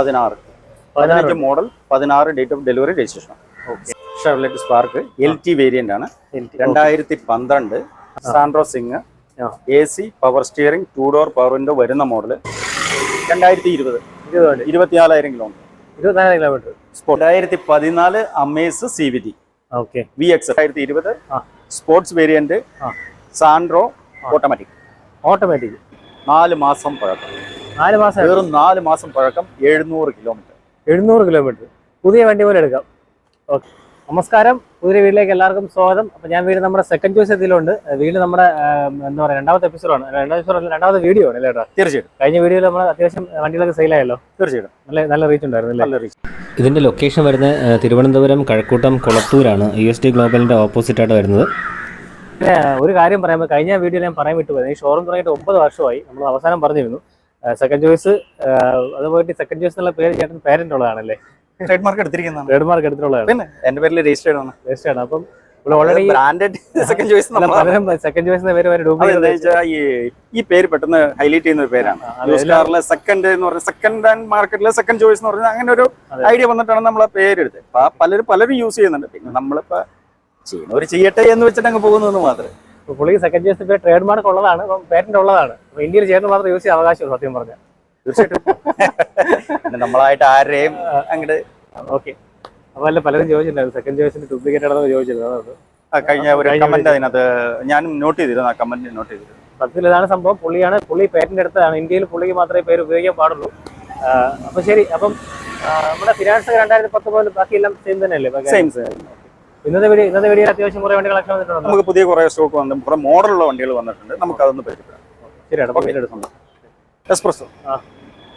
പതിനാറ്. പതിനഞ്ച് മോഡൽ പതിനാറ് date of delivery registration Chevrolet Spark L T variant ആണ്. രണ്ടായിരത്തി പന്ത്രണ്ട് Santro Xing. A C power steering two door power window വരുന്ന മോഡൽ രണ്ടായിരത്തി ഇരുപത്. ഇരുപത്തിനാലായിരം കിലോമീറ്റർ ഇരുപത്തിനാല് കിലോമീറ്റർ രണ്ടായിരത്തി പതിനാല് Amaze C V D okay V X രണ്ടായിരത്തി ഇരുപത് sports variant Santro automatic automatic നാല് മാസം പഴക്കം. നാല് മാസം വെറും നാല് മാസം പഴക്കം എഴുന്നൂറ് കിലോമീറ്റർ. എഴുന്നൂറ് കിലോമീറ്റർ. പുതിയ വണ്ടി പോലെ എടുക്കാം. ഓക്കെ. നമസ്കാരം. പുതിയ വീട്ടിലേക്ക് എല്ലാവർക്കും സ്വാഗതം. അപ്പൊ ഞാൻ വീട് നമ്മുടെ സെക്കൻഡ് ചോയ്സ് എത്തിയിലുണ്ട് വീട് നമ്മുടെ എന്താ പറയുക രണ്ടാമത്തെ എപ്പിസോഡാണ് രണ്ടാമത്തെ എപ്പിസോഡ് രണ്ടാമത്തെ വീഡിയോ ആണ് അല്ലേ തീർച്ചയായിട്ടും. കഴിഞ്ഞ വീഡിയോയിൽ നമ്മൾ അത്യാവശ്യം വണ്ടികളൊക്കെ സെയിലായല്ലോ തീർച്ചയായിട്ടും. നല്ല നല്ല റീച്ച് ഉണ്ടായിരുന്നു നല്ല റീച്ച് ഇതിന്റെ ലൊക്കേഷൻ വരുന്നത് തിരുവനന്തപുരം കഴക്കൂട്ടം കുളത്തൂരാണ്. ഇ എസ് ടി ഗ്ലോബലിന്റെ ഓപ്പോസിറ്റായിട്ട് വരുന്നത്. പിന്നെ ഒരു കാര്യം പറയാൻ കഴിഞ്ഞ വീഡിയോയിൽ ഞാൻ പറയാൻ വിട്ടുപോയത്. ഈ ഷോറൂം തുടങ്ങിയിട്ട് ഒമ്പത് വർഷമായി. നമ്മൾ അവസാനം പറഞ്ഞിരുന്നു. സെക്കൻഡ് ചോയ്സ് അതുപോലെ സെക്കൻഡ് ചോയ്സ് എന്നുള്ള പേര് ചേട്ടൻ പേരന്റ് ഉള്ളതാണല്ലേ? ട്രേഡ് മാർക്ക് എടുത്തിരിക്കുന്നതാണ്. ട്രേഡ് മാർക്ക് എടുത്തിട്ടുള്ളതാണ്. പിന്നെ എന്റെ പേരിൽ രജിസ്റ്റേർഡ് ആണ്. രജിസ്റ്റർ ആണ്. അപ്പം already branded second choice second ചോയ്സിന്റെ പേര് വരെ ഈ പേര് പെട്ടെന്ന് ഹൈലൈറ്റ് ചെയ്യുന്ന ഒരു പേരാണ്. സെക്കൻഡ് എന്ന് പറഞ്ഞ സെക്കൻഡ് ഹാൻഡ് മാർക്കറ്റിലെ സെക്കൻഡ് ചോയ്സ് എന്ന് പറഞ്ഞാൽ അങ്ങനെ ഒരു ഐഡിയ വന്നിട്ടാണ് നമ്മൾ ആ പേര് എടുത്തത്. പലരും പലരും യൂസ് ചെയ്യുന്നുണ്ട്. പിന്നെ നമ്മളിപ്പോ ചെയ്യുന്നവർ ചെയ്യട്ടെ എന്ന് വെച്ചിട്ട് അങ്ങ് പോകുന്നു മാത്രമേ പുള്ളിക്ക് സെക്കൻഡ് ചോയ്സ് പേര് ട്രേഡ് മാർക്ക് ഉള്ളതാണ്. അപ്പം പേറ്റന്റ് ഉള്ളതാണ്. അപ്പൊ ഇന്ത്യയിൽ ചേർന്ന് മാത്രം യൂസ് ചെയ്യാൻ അവകാശമുള്ളൂ സത്യം പറഞ്ഞാൽ. തീർച്ചയായിട്ടും. നമ്മളായിട്ട് ആരെയും അങ്ങോട്ട് ഓക്കെ അപ്പൊ അല്ല പലരും ചോദിച്ചിട്ടുണ്ടായിരുന്നു. സെക്കൻഡ് ചോയ്സിന്റെ ഡ്യൂപ്ലിക്കേറ്റ് ആണെന്ന് ചോദിച്ചിരുന്നു. കഴിഞ്ഞ ഒരു കമന്റ് അതിനകത്ത് ഞാനും നോട്ട് ചെയ്തിരുന്നു ആ കമന്റ് നോട്ട് ചെയ്തിരുന്നു. സത്യത്തിൽ ഇതാണ് സംഭവം. പുള്ളിയാണ് പുള്ളി പേറ്റന്റ് എടുത്തതാണ്. ഇന്ത്യയിൽ പുള്ളിക്ക് മാത്രമേ പേര് ഉപയോഗിക്കാൻ പാടുള്ളൂ. അപ്പൊ ശരി അപ്പം നമ്മുടെ ഫിനാൻസ് രണ്ടായിരത്തി പത്തൊമ്പതിൽ ബാക്കിയെല്ലാം സെയിം തന്നെയല്ലേ? സെയിം സെയിം ഇന്നത്തെ വീഡിയോ ഇന്നത്തെ വീഡിയോ അത്യാവശ്യം കുറേ വണ്ടി കളക്ഷൻ വന്നിട്ടുണ്ട്? നമുക്ക് പുതിയ കുറേ സ്റ്റോക്ക് വന്നു കുറെ മോഡലുള്ള വണ്ടികൾ വന്നിട്ടുണ്ട്. നമുക്ക് അതൊന്ന് പരിചയപ്പെടാം. ശരിയാണ് എക്സ്പ്രസ്.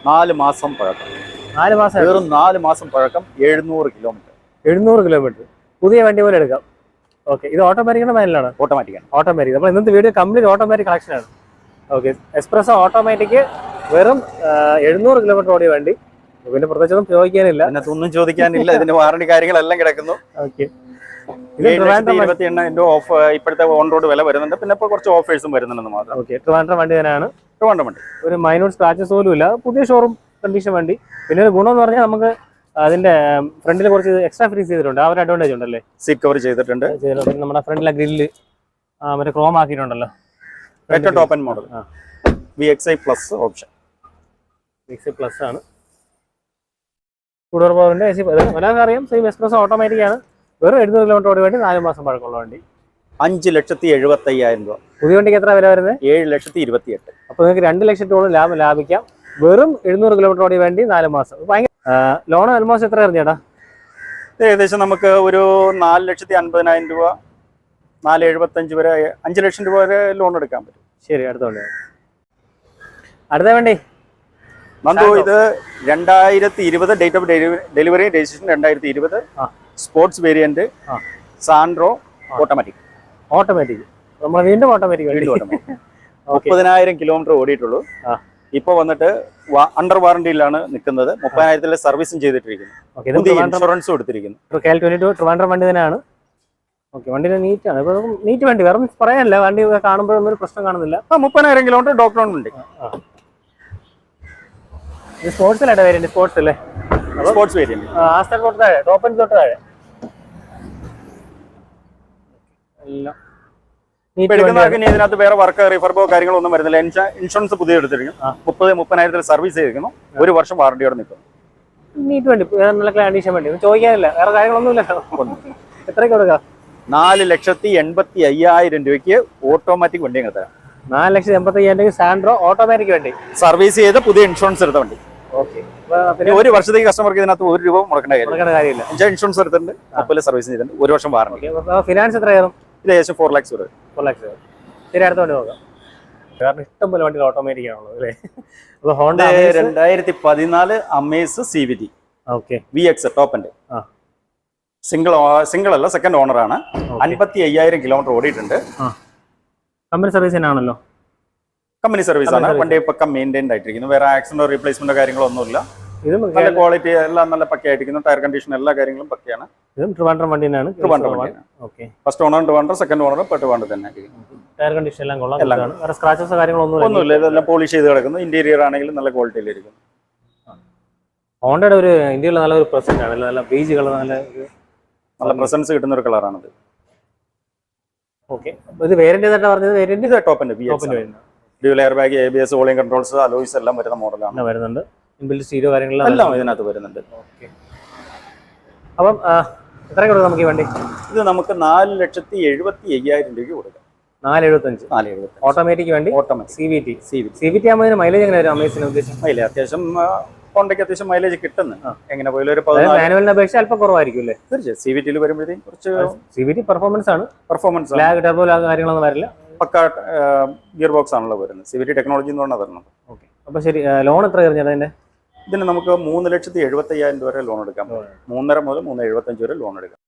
നാല് മാസം പഴക്കം. നാല് മാസം വെറും നാല് മാസം പഴക്കം എഴുന്നൂറ് കിലോമീറ്റർ എഴുന്നൂറ് കിലോമീറ്റർ പുതിയ വണ്ടി പോലെ എടുക്കാം. ഓക്കെ ഇത് ഓട്ടോമാറ്റിക്കാണ് ഓട്ടോമാറ്റിക് ആണ്? ഓട്ടോമാറ്റിക് നമ്മൾ ഇന്നത്തെ വീഡിയോ കംപ്ലീറ്റ് ഓട്ടോമാറ്റിക് കളക്ഷനാണ് ആണ്. ഓക്കെ എക്സ്പ്രസ് ഓട്ടോമാറ്റിക് വെറും എഴുന്നൂറ് കിലോമീറ്റർ ഓടിയ വണ്ടി. പിന്നെ പ്രത്യേകിച്ചൊന്നും ചോദിക്കാനില്ല. ഒന്നും ചോദിക്കാനില്ല. ഇതിന്റെ വാറണ്ടി കാര്യങ്ങളെല്ലാം കിടക്കുന്നു. ഓക്കെ ഇരുപത്തി എണ്ണ ഓഫ് ഇപ്പോഴത്തെ ഓൺ റോഡ് വില വരുന്നുണ്ട്. പിന്നെ ഇപ്പോൾ കുറച്ച് ഓഫേഴ്സും വരുന്നുണ്ടെന്ന് മാത്രം. ഓക്കെ ട്രിവാൻഡ്രം വണ്ടി തന്നെയാണ്. ട്രിവാൻഡ്രം വണ്ടി. ഒരു മൈനൂർ സ്ക്രാച്ചസ് പോലും ഇല്ല. പുതിയ ഷോറൂം കണ്ടീഷൻ വണ്ടി. പിന്നെ ഒരു ഗുണം എന്ന് പറഞ്ഞാൽ നമുക്ക് അതിന്റെ ഫ്രണ്ടിൽ കുറച്ച് എക്സ്ട്രാ ഫ്രീസ് ചെയ്തിട്ടുണ്ട്. ആ ഒരു അഡ്വാന്റേജ് ഉണ്ടല്ലേ? സീറ്റ് കവർ ചെയ്തിട്ടുണ്ട്. നമ്മുടെ ഫ്രണ്ടിലെ ഗ്രില്ല് മറ്റേ ക്രോം ആക്കിയിട്ടുണ്ടല്ലോ. ഏറ്റവും top and model. V X I plus option six plus ആണ്. കൂടുതൽ പവറിന്റെ എ സി അറിയാം. സെയിം എക്സ്പ്രസ് ഓട്ടോമാറ്റിക് ആണ്. വെറും എഴുന്നൂറ് കിലോമീറ്റർ ഓടി വേണ്ടി നാല് മാസം പഴക്കമുള്ള വണ്ടി. അഞ്ച് ലക്ഷത്തി എഴുപത്തി അയ്യായിരം രൂപ. പുതിയ വണ്ടിക്ക് എത്ര വില വരുന്നത്? ഏഴ് ലക്ഷത്തി ഇരുപത്തി എട്ട് അപ്പോൾ നിങ്ങൾക്ക് രണ്ട് ലക്ഷത്തോളം ലാഭം ലാഭിക്കാം. വെറും എഴുന്നൂറ് കിലോമീറ്റർ ഓടി വേണ്ടി നാല് മാസം. ഭയങ്കര ലോൺ ഓൾമോസ്റ്റ് എത്ര ഇത് ഏകദേശം നമുക്ക് ഒരു നാല് ലക്ഷത്തി അൻപതിനായിരം രൂപ നാല് എഴുപത്തഞ്ച് വരെ അഞ്ച് ലക്ഷം രൂപ വരെ ലോൺ എടുക്കാൻ പറ്റും. ശരി അടുത്ത വണ്ടി. അടുത്ത വണ്ടി. നന്ദു ഇത് രണ്ടായിരത്തി ഇരുപത് ഡേറ്റ് ഓഫ് ഡെലിവറി രജിസ്ട്രേഷൻ രണ്ടായിരത്തി ഇരുപത്. സ്പോർട്സ് വേരിയന്റ് ആ. Santro automatic. ഓട്ടോമാറ്റിക്. നമ്മൾ വീണ്ടും ഓട്ടോമാറ്റിക് മുപ്പതിനായിരം കിലോമീറ്റർ ഓടിയിട്ടുള്ളൂ. ആ. ഇപ്പൊ വന്നിട്ട് അണ്ടർ വാറണ്ടിയിലാണ് നിൽക്കുന്നത്. മുപ്പതിനായിരത്തിലെ സർവീസും ചെയ്തിട്ടിരിക്കുന്നു. ഇൻഷുറൻസ് കൊടുത്തിരിക്കുന്നു ട്രിവാൻഡ്രം എടുത്തിരിക്കുന്നു വണ്ടി തന്നെയാണ്. ഓക്കെ വണ്ടി നീറ്റാണ് ഇപ്പൊ നീറ്റ് വണ്ടി വേറെ പറയാനില്ല. വണ്ടി കാണുമ്പോഴൊന്നും ഒരു പ്രശ്നം കാണുന്നില്ല. ആ മുപ്പതിനായിരം കിലോമീറ്റർ ഡോക്ടർ ഉണ്ട്. സ്പോർട്സിലായിട്ട് വേരിയന്റ്? സ്പോർട്സ് അല്ലേ? Sports variant. ആസ്റ്റർ തൊട്ട് താഴെ ടോപ്പ് ആൻഡ് തൊട്ട് താഴെ. എല്ലാം. ഇതിനകത്ത് വേറെ വർക്ക് റിഫർബോ കാര്യങ്ങളോ ഒന്നും വരുന്നില്ല. ഇൻഷുറൻസ് പുതിയ എടുത്തിരിക്കും. മുപ്പത് മുപ്പതിനായിരത്തിൽ സർവീസ് ചെയ്തിരിക്കുന്നു. ഒരു വർഷം വാറണ്ടിയോടെ നിൽക്കും നീറ്റ് വേണ്ടി നല്ല കണ്ടീഷൻ വേണ്ടി. ചോദിക്കാനില്ല. വേറെ കാര്യങ്ങളൊന്നും ഇല്ലല്ലോ. എത്രയ്ക്ക് കൊടുക്കാം? നാല് ലക്ഷത്തി എൺപത്തി അയ്യായിരം രൂപയ്ക്ക് ഓട്ടോമാറ്റിക് വണ്ടി അങ്ങ് തരാം. നാല് ലക്ഷത്തി എൺപത്തി അയ്യായിരം രൂപ സാൻഡ്രോ ഓട്ടോമാറ്റിക് വണ്ടി. സർവീസ് ചെയ്ത് പുതിയ ഇൻഷുറൻസ് എടുത്ത വണ്ടി. ഓക്കെ ഒരു വർഷത്തേക്ക് കസ്റ്റമർക്ക് ഇതിനകത്ത് ഒരു രൂപ മുടക്കേണ്ട കാര്യം കാര്യമില്ല. ഇൻഷുറൻസ് എടുത്തിട്ടുണ്ട്. അപ്പോൾ സർവീസ് ചെയ്തിട്ടുണ്ട്. ഒരു വർഷം വാറണ്ടി ഫിനാൻസ് എത്ര കയറും ഇത് ഏകദേശം ഫോർ ലാക്സ് വരും. ഫോർ ലാക്സ് ശരി അടുത്ത വണ്ടി നോക്കാം. കാരണം ഇഷ്ടം പോലെ വണ്ടികൾ ഓട്ടോമാറ്റിക് ആണല്ലോ അല്ലേ? അപ്പോൾ ഹോണ്ട രണ്ടായിരത്തി പതിനാല് Amaze C V D okay V X ടോപ്പന്റെ. Single single അല്ല സെക്കൻഡ് ഓണർ ആണ്. അൻപത്തി അയ്യായിരം കിലോമീറ്റർ ഓടിയിട്ടുണ്ട്. കമ്പനി സർവീസ് തന്നെയാണല്ലോ കമ്പനി സർവീസ് ആണ്. Company വണ്ടി പക്ക മെയിന്റൈൻഡ് ആയിട്ടിരിക്കുന്നു. വേറെ ആക്സിഡന്റോ റീപ്ലേസ്മെന്റോ കാര്യങ്ങളോ ഒന്നുമില്ല. ഇതും നല്ല ക്വാളിറ്റി എല്ലാം നല്ല പക്കയായിട്ടിരിക്കുന്നു ടയർ കണ്ടീഷൻ എല്ലാ കാര്യങ്ങളും പക്കയാണ്. ഇതും ട്രിവാൻഡ്രം വണ്ടിയാണ്. Trivandrum okay first owner Trivandrum second owner പെട്ട് വേണ്ട തന്നെ ടയർ കണ്ടീഷൻ എല്ലാം കൊള്ളാം. എല്ലാം വേറെ സ്ക്രാച്ചസ് കാര്യങ്ങളൊന്നും ഒന്നുമില്ല. ഇതെല്ലാം പോളിഷ് ചെയ്ത് കിടക്കുന്നു. ഇന്റീരിയർ ആണെങ്കിലും നല്ല ക്വാളിറ്റിയിലിരിക്കുന്നു ഹോണ്ടയുടെ ഒരു ഇന്ത്യയിലെ നല്ലൊരു പ്രസന്റ് ആണ്. നല്ല ബേജ് കളർ നല്ല നല്ല പ്രസൻസ് കിട്ടുന്ന ഒരു കളറാണത് ഓക്കെ ഇത് വേരിയന്റ് ഏതാ പറഞ്ഞത്? വേരിയന്റ് ടോപ്പിന്റെ dual air bag A B S volume controls alloys എല്ലാം വരുന്ന മോഡലാണ് വരുന്നുണ്ട്. ഇൻബിൽറ്റ് സ്റ്റീരിയോ കാര്യങ്ങളെല്ലാം എല്ലാം ഇതിനകത്ത് വരുന്നുണ്ട്. ഓക്കെ. അപ്പം എത്ര കൊടുക്കാം നമുക്ക് ഈ വണ്ടി? ഇത് നമുക്ക് നാല് ലക്ഷത്തി എഴുപത്തി അയ്യായിരം രൂപയ്ക്ക് കൊടുക്കാം. നാല് എഴുപത്തഞ്ച്. നാല് എഴുപത്തി ഓട്ടോമാറ്റിക് വണ്ടി? Automatic C V T C V C V T ആകുമ്പോൾ മൈലേജ് എങ്ങനെ വരും അമേസിന് ഉദ്ദേശം? മൈലേജ് അത്യാവശ്യം ഹോണ്ടയ്ക്ക് അത്യാവശ്യം മൈലേജ് കിട്ടുന്നത് എങ്ങനെ പോയാലും ഒരു മാനുവലിനെ അപേക്ഷ അല്പം കുറവായിരിക്കും അല്ലേ? തീർച്ചയായും. സി വി ടിയിൽ വരുമ്പോഴത്തേക്കും കുറച്ച് സി വി ടി പെർഫോമൻസ് ആണ്. പെർഫോമൻസ് ലാഗ് ടർബോ ലാഗ് കാര്യങ്ങളൊന്നും വരില്ല. പക്ക ഗിയർ ബോക്സ് ആണല്ലോ വരുന്നത്. സി വി ടി ടെക്നോളജി എന്ന് പറഞ്ഞാൽ വരുന്നത്. ഓക്കെ. അപ്പോൾ ശരി ലോൺ എത്ര കഴിഞ്ഞാൽ അതിന്റെ? ഇതിന് നമുക്ക് മൂന്ന് ലക്ഷത്തി എഴുപത്തി അയ്യായിരം രൂപ വരെ ലോൺ എടുക്കാം. മൂന്നര മുതൽ മൂന്ന് എഴുപത്തഞ്ച് വരെ ലോൺ എടുക്കാം.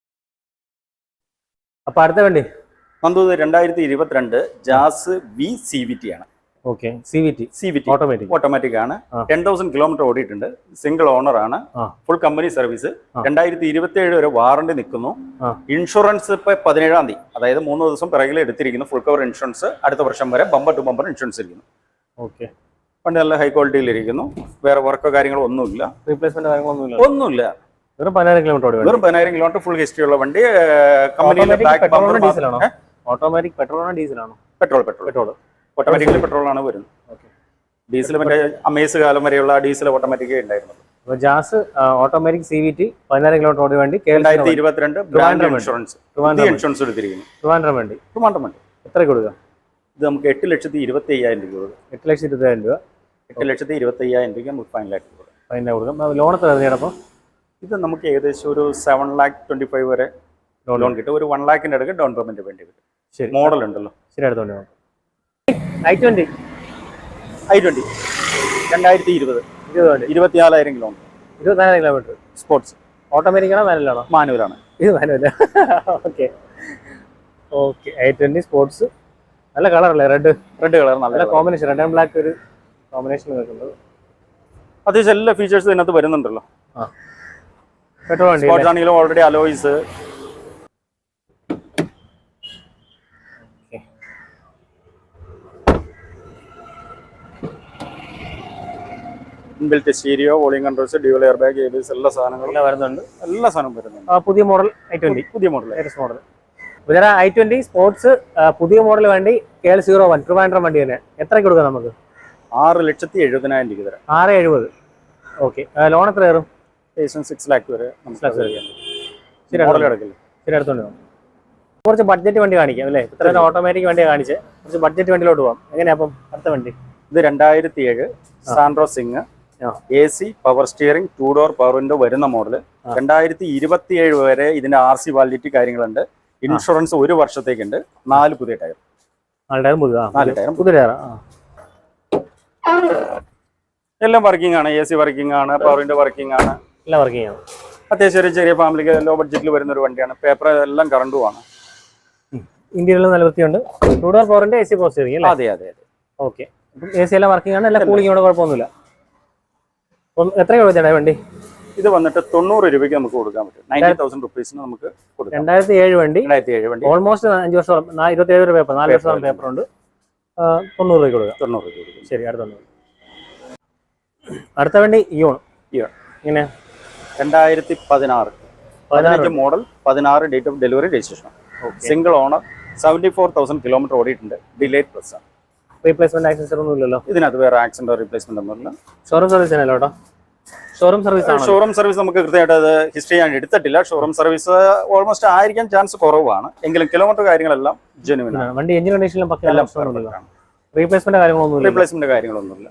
അപ്പൊ അടുത്ത വേണ്ടി? നന്ദു രണ്ടായിരത്തി ഇരുപത്തിരണ്ട് Jazz V C V T ആണ്. Okay. C V T C V T automatic automatic ആണ്. ടെൻ തൗസൻഡ് കിലോമീറ്റർ ഓടിയിട്ടുണ്ട്. സിംഗിൾ ഓണർ ആണ്. Full company service. രണ്ടായിരത്തി ഇരുപത്തി ഏഴ് വരെ വാറണ്ടി നിൽക്കുന്നു. ഇൻഷുറൻസ് ഇപ്പൊ പതിനേഴാം തീയതി അതായത് മൂന്ന് ദിവസം പിറകിൽ എടുത്തിരിക്കുന്നു. ഫുൾ കവർ ഇൻഷുറൻസ് അടുത്ത വർഷം വരെ ബമ്പർ ടു ബമ്പർ ഇൻഷുറൻസ് ഇരിക്കുന്നു. ഓക്കെ. വണ്ടി നല്ല ഹൈ ക്വാളിറ്റിയിലിരിക്കുന്നു വേറെ വർക്കോ കാര്യങ്ങളോ ഒന്നുമില്ല. റീപ്ലേസ്മെന്റ് ഒന്നുമില്ല. വെറും പതിനായിരം കിലോമീറ്റർ വെറും പതിനായിരം കിലോമീറ്റർ ഫുൾ ഹിസ്റ്ററി ഉള്ള വണ്ടി കമ്പനിയിലെ ഓട്ടോമാറ്റിക് പെട്രോളാണോ ഡീസലാണോ പെട്രോളാണോ petrol petrol petrol automatically petrol ആണ്? വരുന്നത്. ഡീസൽ മറ്റേ അമേസ് കാലം വരെയുള്ള ഡീസൽ ഓട്ടോമാറ്റിക്കേ ഉണ്ടായിരുന്നത്. Jazz automatic C V T പതിനായിരം കിലോമീറ്റർ ഓടി വണ്ടി രണ്ടായിരത്തി ഇരുപത്തിരണ്ട് ബ്രാൻഡ് ഇൻഷുറൻസ് ഇൻഷുറൻസ് എടുത്തിരിക്കുന്നു. ട്രിവാൻഡ്രം വണ്ടി. ട്രിവാൻഡ്രം വണ്ടി. എത്ര കൊടുക്കുക ഇത് നമുക്ക് എട്ട് ലക്ഷത്തി ഇരുപത്തി അയ്യായിരം രൂപ എട്ട് ലക്ഷത്തി ഇരുപതിനായിരം രൂപ. എട്ട് ലക്ഷത്തി ഇരുപത്തി അയ്യായിരം രൂപയ്ക്ക് നമുക്ക് ഫൈനലായിട്ട് കൊടുക്കും. അതിന്റെ കൊടുക്കാം. ലോൺ എത്ര ചേട്ടപ്പോൾ ഇത് നമുക്ക് ഏകദേശം ഒരു സെവൻ ലാക്ക് ട്വന്റി ഫൈവ് വരെ ലോൺ ലോൺ കിട്ടും. ഒരു വൺ ലാക്കിന്റെ അടുക്ക് ഡൗൺ പേയ്മെന്റ് വേണ്ടി കിട്ടും ശരി. മോഡൽ ഉണ്ടല്ലോ. ശരി അടുത്തോണ്ട് ഐ ട്വന്റി ഐ ട്വന്റി രണ്ടായിരത്തി ഇരുപത്. ഇരുപത്. ഇരുപത്തിനാലായിരം കിലോമീറ്റർ ഇരുപത്തിനാലായിരം കിലോമീറ്റർ സ്പോർട്സ് ഓട്ടോമാറ്റിക് ആണോ മാനുവലാണോ മാനുവലാണ് ഇത് മാനുവല okay okay I twenty sports നല്ല കളറല്ലേ റെഡ് റെഡ് കളർ നല്ല കോമ്പിനേഷൻ റെഡ് ആൻഡ് ബ്ലാക്ക് ഒരു കോമ്പിനേഷൻ നിൽക്കുന്നത് അത്യാവശ്യം എല്ലാ ഫീച്ചേഴ്സും ഇതിനകത്ത് വരുന്നുണ്ടല്ലോ. പെട്രോൾ വണ്ടി ആണെങ്കിലും already alloys inbuilt stereo volume controls dual air bag ABS എല്ലാ സാധനങ്ങളും. വരുന്നുണ്ട്. എല്ലാ സാധനവും വരുന്നുണ്ട്. പുതിയ മോഡൽ ഐ ട്വന്റി പുതിയ model latest model I twenty sports പുതിയ മോഡൽ വണ്ടി K L zero one Trivandrum വണ്ടി തന്നെ. എത്രയ്ക്ക് കൊടുക്കാം നമുക്ക്? ആറ് ലക്ഷത്തി എഴുപതിനായിരം രൂപ തരാം. ആറ് എഴുപത്. ഓക്കെ ലോൺ എത്ര കയറും ഏകദേശം സിക്സ് ലാക്ക് വരെ നമുക്ക് ശരി കിടക്കില്ല ശരി അടുത്തോണ്ട് പോകാം. കുറച്ച് ബഡ്ജറ്റ് വണ്ടി കാണിക്കാം അല്ലേ? ഇത്ര ഓട്ടോമാറ്റിക് വണ്ടി കാണിച്ച് കുറച്ച് ബഡ്ജറ്റ് വണ്ടിയിലോട്ട് പോകാം. എങ്ങനെയാ അപ്പം അടുത്ത വണ്ടി? ഇത് രണ്ടായിരത്തി ഏഴ് Santro Xing. A C power steering two door power window വരുന്ന മോഡൽ. രണ്ടായിരത്തി ഇരുപത്തി ഏഴ് വരെ ഇതിന്റെ ആർ സി വാലിഡിറ്റി കാര്യങ്ങളുണ്ട്. ഇൻഷുറൻസ് ഒരു വർഷത്തേക്കുണ്ട്. നാല് പുതിയ ടയർ പുതിയ ടയർ നാല് ടയർ പുതിയ ടയറാ ആ. എല്ലാം വർക്കിംഗ് ആണ്. എ സി വർക്കിംഗ് ആണ് പവർ വിൻഡോ വർക്കിംഗ് ആണ്. എല്ലാം വർക്കിംഗ് ആണ്. അത്യാവശ്യം ഒരു ചെറിയ ഫാമിലിക്ക് ലോ ബഡ്ജറ്റിൽ വരുന്ന ഒരു വണ്ടിയാണ്. പേപ്പർ എല്ലാം കറണ്ടുമാണ് ഇന്ത്യയിൽ നല്ല വൃത്തിയുണ്ട് ടൂ ഡോർ ഫോറിന്റെ എ സി പോസ്റ്റ് അല്ലേ? അതെ അതെ അതെ. ഓക്കെ അപ്പം എ സി എല്ലാം വർക്കിംഗ് ആണ്. എല്ലാം കൂളിംഗ് കൂടെ കുഴപ്പമൊന്നുമില്ല. അപ്പം എത്ര കൊടുത്തേടാ വണ്ടി? ഇത് വന്നിട്ട് തൊണ്ണൂറ് രൂപയ്ക്ക് നമുക്ക് കൊടുക്കാൻ പറ്റും. നയന്റി തൗസൻഡ് റുപ്പീസിന് നമുക്ക് കൊടുക്കാം. രണ്ടായിരത്തി ഏഴ് വണ്ടി. രണ്ടായിരത്തി ഏഴ് വണ്ടി. ഓൾമോസ്റ്റ് അഞ്ച് വർഷം ഇരുപത്തി ഏഴ് പേപ്പർ നാല് വർഷം പേപ്പർ ഉണ്ട്. തൊണ്ണൂറ് രൂപയ്ക്ക് കൊടുക്കാം. തൊണ്ണൂറ് രൂപ കൊടുക്കും. ശരി അടുത്ത അടുത്ത വണ്ടി ഇയോൺ. ഇയോൺ. ഇങ്ങനെ. രണ്ടായിരത്തി പതിനാറ്. പതിനഞ്ച് മോഡൽ പതിനാറ് date of delivery registration. Single owner seventy four thousand kilometre ഓടിയിട്ടുണ്ട്. ഡിലേറ്റ് പ്ലസ് ആണ്. റീപ്ലേസ്മെന്റ് ആക്സസറി ഒന്നും ഇല്ലല്ലോ ഇതിനകത്ത് വേറെ ആക്സിഡന്റ് റീപ്ലേസ്മെന്റ് ഒന്നുമില്ല. ഷോറൂം സർവീസ് ആണല്ലോ കേട്ടോ ഷോറൂം സർവീസ് ഷോറൂം സർവീസ് നമുക്ക് കൃത്യമായിട്ട് അത് ഹിസ്റ്ററി ഞാൻ എടുത്തിട്ടില്ല. ഷോറൂം സർവീസ് ഓൾമോസ്റ്റ് ആയിരിക്കാൻ ചാൻസ് കുറവാണ്. എങ്കിലും കിലോമീറ്റർ കാര്യങ്ങളെല്ലാം ജെനുവിൻ ആണ്. വണ്ടി എഞ്ചിൻ കണ്ടീഷനിലും എല്ലാം റീപ്ലേസ്മെന്റ് കാര്യങ്ങളൊന്നുമില്ല റീപ്ലേസ്മെന്റ് കാര്യങ്ങളൊന്നുമില്ല.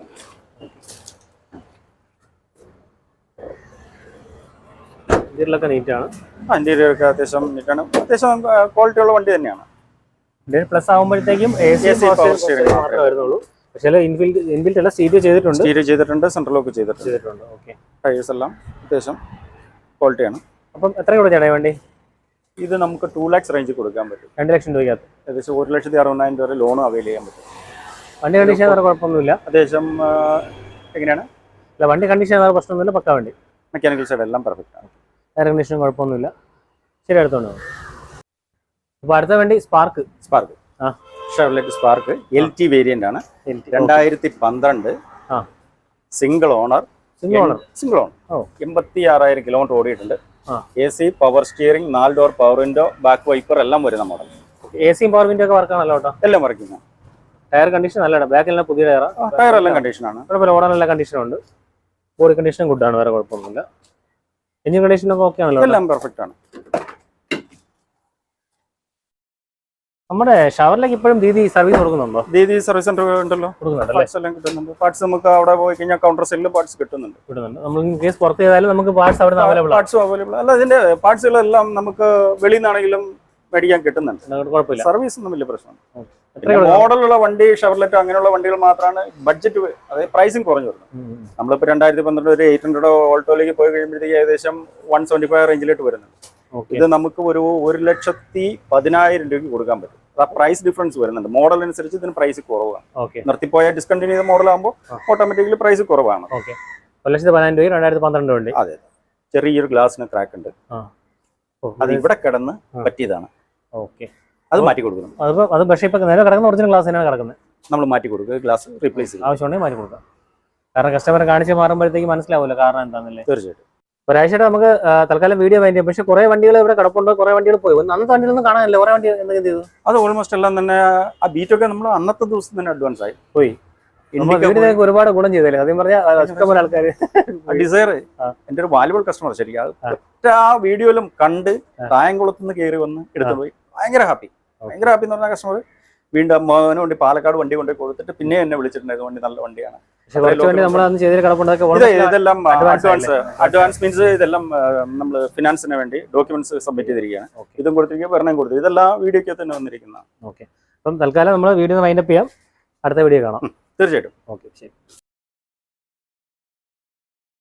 ഇന്ത്യയിലൊക്കെ നീറ്റ് ആണ്. ഇന്റീരിയർ ഒക്കെ അത്യാവശ്യം നീറ്റാണ് അത്യാവശ്യം വണ്ടി തന്നെയാണ്. പ്ലസ് ആകുമ്പോഴത്തേക്കും എ സി മാത്രമേ വരുന്നുള്ളൂ. പക്ഷേ ഇൻബിൽറ്റ് ഇൻബിൽറ്റ് അല്ല സ്റ്റീരിയോ ചെയ്തിട്ടുണ്ട്. സ്റ്റീരിയോ ചെയ്തിട്ടുണ്ട് സെൻട്രൽ ലോക്ക് ചെയ്തിട്ടുണ്ട്. ചെയ്തിട്ടുണ്ട് ഓക്കെ ടയേഴ്സ് എല്ലാം അത്യാവശ്യം ക്വാളിറ്റിയാണ് അപ്പം എത്ര കൂടെ ചേട്ടാ വേണ്ടി? ഇത് നമുക്ക് ടു ലാക്സ് റേഞ്ചിൽ കൊടുക്കാൻ പറ്റും. രണ്ട് ലക്ഷം രൂപയ്ക്കകത്ത്. ഏകദേശം ഒരു ലക്ഷത്തി അറുപതിനായിരം രൂപ വരെ ലോൺ അവൈൽ ചെയ്യാൻ പറ്റും. വണ്ടി കണ്ടീഷൻ വേറെ കുഴപ്പമൊന്നുമില്ല. അത്യാവശ്യം എങ്ങനെയാണ്? അല്ല വണ്ടി കണ്ടീഷൻ വേറെ പ്രശ്നമൊന്നുമില്ല പക്ക വണ്ടി. മെക്കാനിക്കൽ സൈഡ് എല്ലാം പെർഫെക്റ്റ് ആണ്. എയർ കണ്ടീഷനും കുഴപ്പമൊന്നുമില്ല. ശരി അടുത്തോണ്ട് അപ്പോൾ അടുത്ത വണ്ടി സ്പാർക്ക് സ്പാർക്ക് ആ. Chevrolet Spark L T variant ആണ്. രണ്ടായിരത്തി പന്ത്രണ്ട് single owner single owner single owner. എൺപത്തി ആറായിരം കിലോമീറ്റർ ഓടിയിട്ടുണ്ട്. എ സി പവർ സ്റ്റിയറിംഗ് നാല് door power window back wiper എല്ലാം വരുന്ന മോഡൽ എ സിയും പവർ വിൻഡോ ഒക്കെ വർക്കാണല്ലോ കേട്ടോ? എല്ലാം വർക്കിംഗ് ടയർ കണ്ടീഷൻ നല്ലതാണ്. ബാക്കിലെല്ലാം പുതിയ ടയർ ടയർ എല്ലാം കണ്ടീഷനാണ് കുഴപ്പമില്ല. ഓടാൻ നല്ല കണ്ടീഷനും ഉണ്ട്. ബോഡി കണ്ടീഷനും ആണ്. വേറെ കുഴപ്പമൊന്നുമില്ല. എഞ്ചിൻ കണ്ടീഷനൊക്കെ ഓക്കെ ആണല്ലോ എല്ലാം പെർഫെക്റ്റ് ആണ്. നമ്മുടെ ഷവറിലേക്ക് ഇപ്പോഴും ദീദി സർവീസ് കൊടുക്കുന്നുണ്ടോ? ദീദി സർവീസ് സെന്റർ ഉണ്ടല്ലോ. പാർട്സ് എല്ലാം കിട്ടുന്നുണ്ട്. പാർട്സ് നമുക്ക് അവിടെ പോയി കഴിഞ്ഞാൽ കൗണ്ടർ സെല്ലിൽ പാർട്സ് കിട്ടുന്നുണ്ട്. കിട്ടുന്നുണ്ട്. നമ്മൾ ഇൻ കേസ് പുറത്ത് ചെയ്താലും നമുക്ക് പാർട്സ് അവിടെ അവൈലബിൾ പാർട്സ് അവൈലബിൾ അല്ല ഇതിന്റെ പാർട്സുകളെല്ലാം നമുക്ക് വെളിയിൽ നിന്നാണെങ്കിലും മേടിക്കാൻ കിട്ടുന്നുണ്ട്. കുഴപ്പമില്ല. സർവീസ് ഒന്നും വലിയ പ്രശ്നമാണ് മോഡലുള്ള വണ്ടി ഷവർലെറ്റ് അങ്ങനെയുള്ള വണ്ടികൾ മാത്രമാണ് ബഡ്ജറ്റ് അതായത് പ്രൈസിങ് കുറഞ്ഞു വരുന്നത്. നമ്മളിപ്പോൾ രണ്ടായിരത്തി പന്ത്രണ്ട് ഒരു എയ്റ്റ് ഹൺഡ്രഡോ ഓൾട്ടോയിലേക്ക് പോയി കഴിയുമ്പോഴത്തേക്ക് ഏകദേശം വൺ സെവന്റി ഫൈവ് റേഞ്ചിലോട്ട് വരുന്നുണ്ട്. ഇത് നമുക്ക് ഒരു ഒരു ലക്ഷത്തി പതിനായിരം രൂപയ്ക്ക് കൊടുക്കാൻ പറ്റും. പ്രൈസ് ഡിഫറൻസ് വരുന്നുണ്ട്. മോഡൽ അനുസരിച്ച് ഇതിന് പ്രൈസ് കുറവാണ്. നിർത്തിപ്പോയ ഡിസ്കണ്ടിന്യൂ ചെയ്ത മോഡൽ ആകുമ്പോൾ ഓട്ടോമാറ്റിക്കലി പ്രൈസ് കുറവാണ്. ഒരു ലക്ഷത്തി പതിനായിരം രൂപ രണ്ടായിരത്തി പന്ത്രണ്ട് വണ്ടി. അതെ ചെറിയൊരു ഗ്ലാസിന് ക്രാക്ക് ഉണ്ട്. അത് ഇവിടെ കിടന്ന് പറ്റിയതാണ്. ഓക്കെ അത് മാറ്റി കൊടുക്കണം. അത് പക്ഷേ ഇപ്പൊ നേരെ കിടക്കുന്ന ഒറിജിനൽ ഗ്ലാസ് തന്നെയാണ് കിടക്കുന്നത്. നമ്മൾ മാറ്റി കൊടുക്കുക. ഗ്ലാസ് റീപ്ലേസ് ചെയ്യും ആവശ്യമുണ്ടെങ്കിൽ മാറ്റി കൊടുക്കാം കാരണം കസ്റ്റമറെ കാണിച്ച് മാറുമ്പോഴത്തേക്ക് മനസ്സിലാവില്ല കാരണം എന്താണെന്നല്ലേ തീർച്ചയായിട്ടും. ഒരാഴ്ചയായിട്ട് നമുക്ക് തൽക്കാലം വീഡിയോ വേണ്ടി പക്ഷെ കുറെ വണ്ടികൾ ഇവിടെ കിടപ്പുണ്ട് കുറെ വണ്ടികൾ പോയി. അന്നത്തെ വണ്ടികളൊന്നും കാണാനില്ല. കുറെ വണ്ടി എന്തെങ്കിലും ചെയ്തു? അത് ഓൾമോസ്റ്റ് എല്ലാം തന്നെ ആ ബീറ്റൊക്കെ നമ്മൾ അന്നത്തെ ദിവസം തന്നെ അഡ്വാൻസ് ആയി. പോയി. ഒരുപാട് ഗുണം ചെയ്തല്ലേ? അതേ പറഞ്ഞാൽ ഇഷ്ടംപോലെ ആൾക്കാർ ഡിസയർ. എന്റെ ഒരു വാല്യുബിൾ കസ്റ്റമർ ശരിക്കും. അത് ആ. ഒറ്റ ആ വീഡിയോയിലും കണ്ട് തായംകുളത്ത് നിന്ന് കയറി വന്ന് എടുത്തു പോയി. ഭയങ്കര ഹാപ്പി ഭയങ്കര ഹാപ്പി എന്ന് പറഞ്ഞ കസ്റ്റമർ വീണ്ടും മോഹന വണ്ടി പാലക്കാട് വണ്ടി കൊണ്ട് കൊടുത്തിട്ട് പിന്നെ എന്നെ വിളിച്ചിട്ടുണ്ടായിരുന്നു വണ്ടി നല്ല വണ്ടിയാണ്. ഇതെല്ലാം അഡ്വാൻസ് അഡ്വാൻസ് മീൻസ് ഇതെല്ലാം നമ്മൾ ഫിനാൻസിന് വേണ്ടി ഡോക്യുമെന്റ്സ് സബ്മിറ്റ് ചെയ്തിരിക്കുകയാണ്. ഇതും കൊടുത്തിരിക്കുക ഭരണം കൊടുത്തു ഇതെല്ലാം വീഡിയോയ്ക്ക് തന്നെ വന്നിരിക്കുന്ന ഓക്കെ. അപ്പം തൽക്കാലം നമ്മൾ വീഡിയോ വൈൻഡപ്പ് ചെയ്യാം. അടുത്ത വീഡിയോ കാണാം. തീർച്ചയായിട്ടും. ഓക്കെ ശരി.